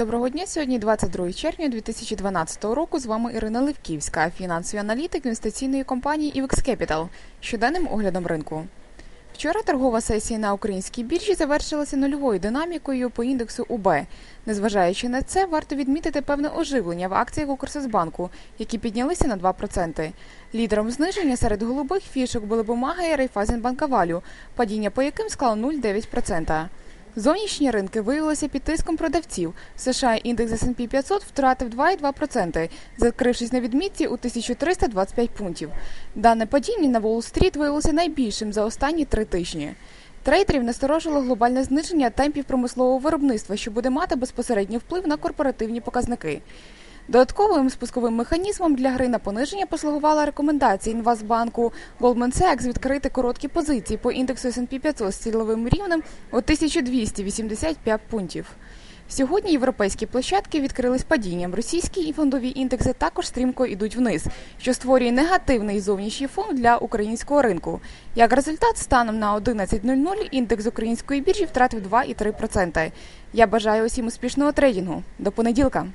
Доброго дня. Сьогодні 22 червня 2012 року. З вами Ірина Левківська, фінансовий аналітик інвестиційної компанії IWX Capital. Щоденним оглядом ринку. Вчора торгова сесія на українській біржі завершилася нульовою динамікою по індексу УБ. Незважаючи на це, варто відмітити певне оживлення в акціях Укрсозбанку, які піднялися на 2%. Лідером зниження серед голубих фішок були бумаги Райфайзенбанкавалю, падіння по яким склало 0,9%. Зовнішні ринки виявилися під тиском продавців. В США індекс S&P 500 втратив 2,2%, закрившись на відмітці у 1325 пунктів. Дане падіння на Уолл-стріт виявилося найбільшим за останні три тижні. Трейдерів насторожило глобальне зниження темпів промислового виробництва, що буде мати безпосередній вплив на корпоративні показники. Додатковим спусковим механізмом для гри на пониження послугувала рекомендація Інвестбанку Goldman Sachs відкрити короткі позиції по індексу S&P 500 з цільовим рівнем у 1285 пунктів. Сьогодні європейські площадки відкрились падінням. Російські і фондові індекси також стрімко йдуть вниз, що створює негативний зовнішній фон для українського ринку. Як результат, станом на 11.00 індекс української біржі втратив 2,3%. Я бажаю усім успішного трейдингу. До понеділка.